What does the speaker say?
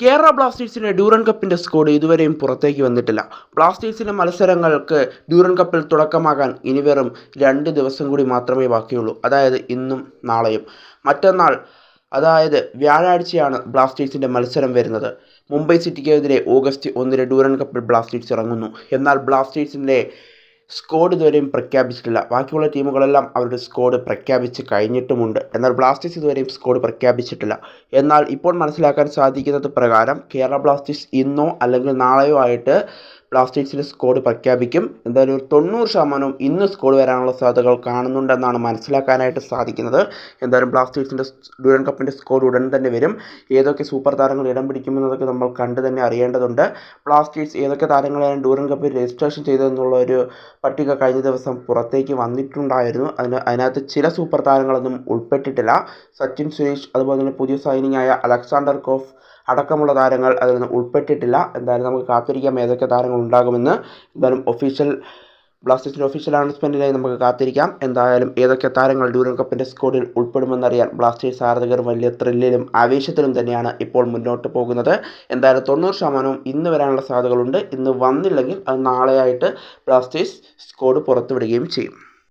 കേരള ബ്ലാസ്റ്റേഴ്സിന്റെ ഡ്യൂറൻ കപ്പിന്റെ സ്കോഡ് ഇതുവരെയും പുറത്തേക്ക് വന്നിട്ടില്ല. ബ്ലാസ്റ്റേഴ്സിന്റെ മത്സരങ്ങൾക്ക് ഡ്യൂറൻ കപ്പിൽ തുടക്കമാകാൻ ഇനി വെറും രണ്ട് ദിവസം കൂടി മാത്രമേ ബാക്കിയുള്ളൂ. അതായത് ഇന്നും നാളെയും. മറ്റന്നാൾ അതായത് വ്യാഴാഴ്ചയാണ് ബ്ലാസ്റ്റേഴ്സിന്റെ മത്സരം വരുന്നത്. മുംബൈ സിറ്റിക്കെതിരെ ഓഗസ്റ്റ് ഒന്നിന് ഡ്യൂറൻ കപ്പിൽ ബ്ലാസ്റ്റേഴ്സ് ഇറങ്ങുന്നു. എന്നാൽ ബ്ലാസ്റ്റേഴ്സിന്റെ സ്കോഡ് ഇതുവരെയും പ്രഖ്യാപിച്ചിട്ടില്ല. ബാക്കിയുള്ള ടീമുകളെല്ലാം അവരുടെ സ്കോഡ് പ്രഖ്യാപിച്ച് കഴിഞ്ഞിട്ടുമുണ്ട്. എന്നാൽ ബ്ലാസ്റ്റേഴ്സ് ഇതുവരെയും സ്കോഡ് പ്രഖ്യാപിച്ചിട്ടില്ല. എന്നാൽ ഇപ്പോൾ മനസ്സിലാക്കാൻ സാധിക്കുന്നത് പ്രകാരം കേരള ബ്ലാസ്റ്റേഴ്സ് ഇന്നോ അല്ലെങ്കിൽ നാളെയോ ആയിട്ട് ബ്ലാസ്റ്റേഴ്സിന്റെ സ്കോഡ് പ്രഖ്യാപിക്കും. എന്തായാലും ഒരു തൊണ്ണൂറ് ശതമാനവും ഇന്ന് സ്കോഡ് വരാനുള്ള സാധ്യതകൾ കാണുന്നുണ്ടെന്നാണ് മനസ്സിലാക്കാനായിട്ട് സാധിക്കുന്നത്. എന്തായാലും ബ്ലാസ്റ്റേഴ്സിന്റെ ഡ്യൂറൻ കപ്പിന്റെ സ്കോഡ് ഉടൻ തന്നെ വരും. ഏതൊക്കെ സൂപ്പർ താരങ്ങൾ ഇടം പിടിക്കുമെന്നതൊക്കെ നമ്മൾ കണ്ടു തന്നെ അറിയേണ്ടതുണ്ട്. ബ്ലാസ്റ്റേഴ്സ് ഏതൊക്കെ താരങ്ങളെയാണ് ഡ്യൂറൻ കപ്പിൽ രജിസ്ട്രേഷൻ ചെയ്തതെന്നുള്ള ഒരു പട്ടിക കഴിഞ്ഞ ദിവസം പുറത്തേക്ക് വന്നിട്ടുണ്ടായിരുന്നു. അതിന് അതിനകത്ത് ചില സൂപ്പർ താരങ്ങളൊന്നും ഉൾപ്പെട്ടിട്ടില്ല. സച്ചിൻ സുരേഷ് അതുപോലെ തന്നെ പുതിയ സൈനിങ് ആയ അലക്സാണ്ടർ കോഫ് അടക്കമുള്ള താരങ്ങൾ അതിൽ നിന്ന് ഉൾപ്പെട്ടിട്ടില്ല. എന്തായാലും നമുക്ക് കാത്തിരിക്കാം ഏതൊക്കെ താരങ്ങൾ ഉണ്ടാകുമെന്ന് എന്തായാലും ഒഫീഷ്യൽ ബ്ലാസ്റ്റേഴ്സിന്റെ ഒഫീഷ്യൽ അനൗൺസ്മെന്റിനായി നമുക്ക് കാത്തിരിക്കാം. എന്തായാലും ഏതൊക്കെ താരങ്ങൾ ഡ്യൂറൻ കപ്പിന്റെ സ്കോഡിൽ ഉൾപ്പെടുമെന്നറിയാൻ ബ്ലാസ്റ്റേഴ്സ് ആരാധകർ വലിയ ത്രില്ലിലും ആവേശത്തിലും തന്നെയാണ് ഇപ്പോൾ മുന്നോട്ട് പോകുന്നത്. എന്തായാലും തൊണ്ണൂറ് ശതമാനവും ഇന്ന് വരാനുള്ള സാധ്യതകളുണ്ട്. ഇന്ന് വന്നില്ലെങ്കിൽ അത് നാളെയായിട്ട് ബ്ലാസ്റ്റേഴ്സ് സ്കോഡ് പുറത്തുവിടുകയും ചെയ്യും.